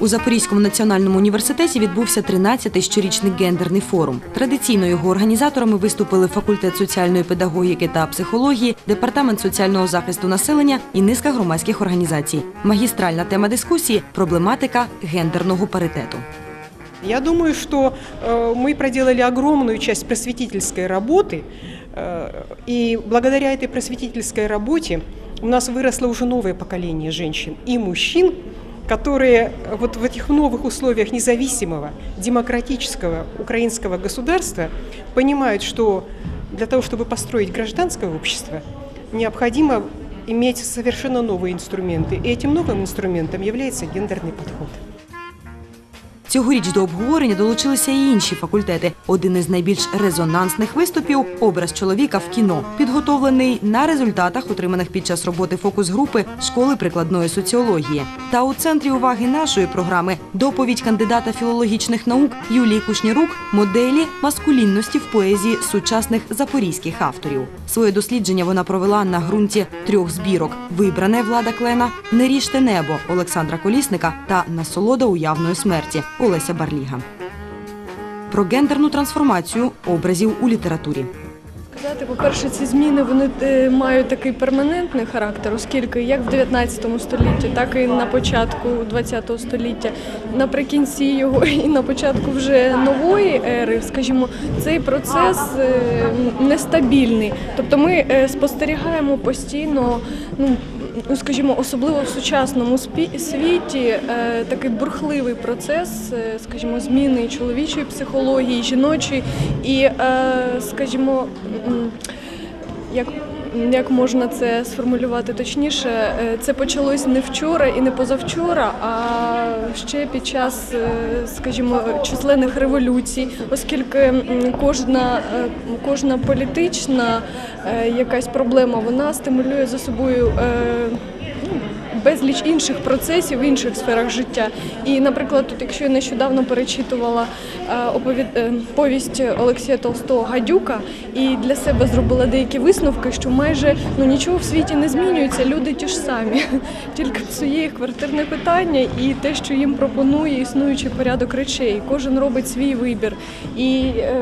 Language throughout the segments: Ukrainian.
У Запорізькому національному університеті відбувся 13-й щорічний гендерний форум. Традиційно його організаторами виступили факультет соціальної педагогіки та психології, департамент соціального захисту населення і низка громадських організацій. Магістральна тема дискусії проблематика гендерного паритету. Я думаю, что э, мы проделали огромную часть просветительской работы, э, и благодаря этой просветительской работе у нас выросло уже новое поколение женщин и мужчин, которые вот в этих новых условиях независимого, демократического украинского государства понимают, что для того, чтобы построить гражданское общество, необходимо иметь совершенно новые инструменты. И этим новым инструментом является гендерный подход. Цьогоріч до обговорення долучилися і інші факультети. Один із найбільш резонансних виступів образ чоловіка в кіно, підготовлений на результатах, отриманих під час роботи фокус-групи школи прикладної соціології. Та у центрі уваги нашої програми доповідь кандидата філологічних наук Юлії Кушнірук моделі маскулінності в поезії сучасних запорізьких авторів. Своє дослідження вона провела на ґрунті трьох збірок: вибране влада клена, не ріжте небо Олександра Колісника та насолода уявної смерті Олеся Барліга. Про гендерну трансформацію образів у літературі. Сказати, по-перше, ці зміни вони е, мають такий перманентний характер, оскільки як в 19 столітті, так і на початку 20 століття, наприкінці його і на початку вже нової ери, скажімо, цей процес е, нестабільний. Тобто ми е, спостерігаємо постійно, ну ну, скажімо, особливо в сучасному світі, такий бурхливий процес, скажімо, зміни чоловічої психології, жіночої, і, скажімо, як, як можна це сформулювати точніше, е, це почалось не вчора і не позавчора, а ще під час, е, скажімо, численних революцій, оскільки кожна, е, кожна політична якась проблема вона стимулює за собою. Безліч інших процесів в інших сферах життя. І, наприклад, тут, якщо я нещодавно перечитувала е, оповід... е, повість Олексія Толстого Гадюка і для себе зробила деякі висновки, що майже ну нічого в світі не змінюється, люди ті ж самі, тільки псує їх квартирне питання і те, що їм пропонує існуючий порядок речей. Кожен робить свій вибір. І, е,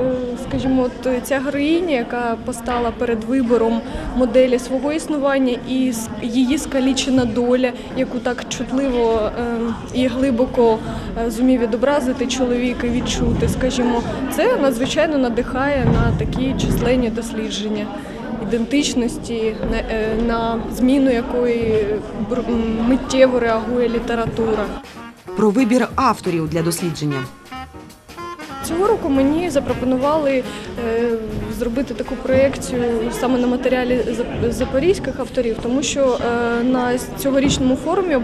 скажімо, от ця героїня, яка постала перед вибором моделі свого існування, і її скалічена доля, яку так чутливо е, і глибоко е, зумів відобразити чоловік і відчути, скажімо, це надзвичайно надихає на такі численні дослідження. Ідентичності на, е, зміну якої миттєво реагує література. Про вибір авторів для дослідження. Цього року мені запропонували е, зробити таку проєкцію саме на матеріалі зап- запорізьких авторів, тому що е, на цьогорічному форумі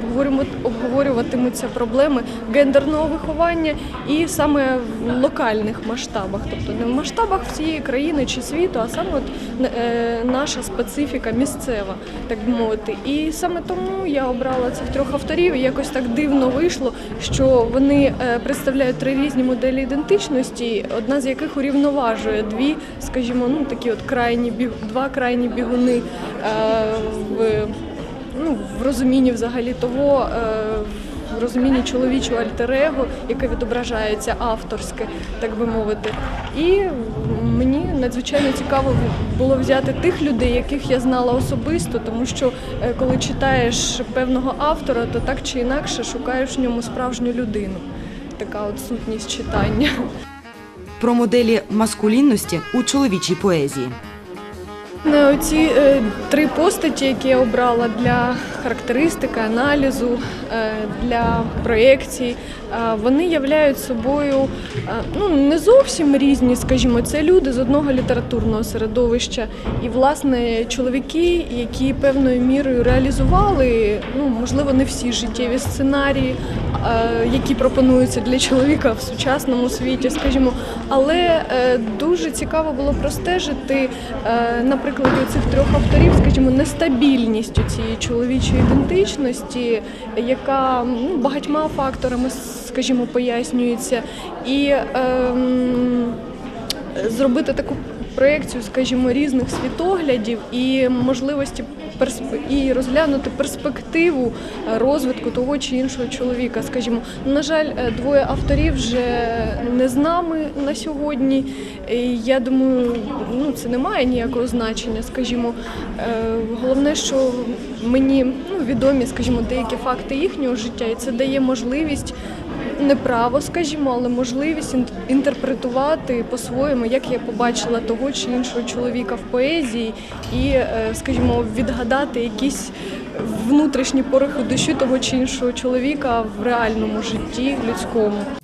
обговорюватимуться проблеми гендерного виховання і саме в локальних масштабах, тобто не в масштабах всієї країни чи світу, а саме от, е, наша специфіка місцева, так би мовити. І саме тому я обрала цих трьох авторів. І якось так дивно вийшло, що вони представляють три різні моделі ідентичності, одна з яких урівноважує дві, скажімо, ну такі от крайні біг, два крайні бігуни е, в, ну, в розумінні взагалі того. Е, в розумінні чоловічого альтер-его, яке відображається авторське, так би мовити. І мені надзвичайно цікаво було взяти тих людей, яких я знала особисто, тому що е, коли читаєш певного автора, то так чи інакше шукаєш в ньому справжню людину. Така от сутність читання. Про моделі маскулінності у чоловічій поезії. Оці е, три постаті, які я обрала для характеристики, аналізу, е, для проєкцій, вони являють собою е, ну, не зовсім різні, скажімо, це люди з одного літературного середовища. І, власне, чоловіки, які певною мірою реалізували, ну, можливо, не всі життєві сценарії, е, які пропонуються для чоловіка в сучасному світі, скажімо. Але е, дуже цікаво було простежити е, на прикладі цих трьох авторів, скажімо, нестабільність у цієї чоловічої ідентичності, яка ну, багатьма факторами, скажімо, пояснюється. І ем, зробити таку проєкцію, скажімо, різних світоглядів і можливості персп- і розглянути перспективу е, розвитку того чи іншого чоловіка. Скажімо, на жаль, е, двоє авторів вже не з нами на сьогодні. І я думаю, ну це не має ніякого значення. Скажімо, Е, головне, що мені ну, відомі, скажімо, деякі факти їхнього життя, і це дає можливість. Не право, скажімо, але можливість інтерпретувати по-своєму, як я побачила того чи іншого чоловіка в поезії, і, е, скажімо, відгадати якісь внутрішні порохи душі того чи іншого чоловіка в реальному житті людському.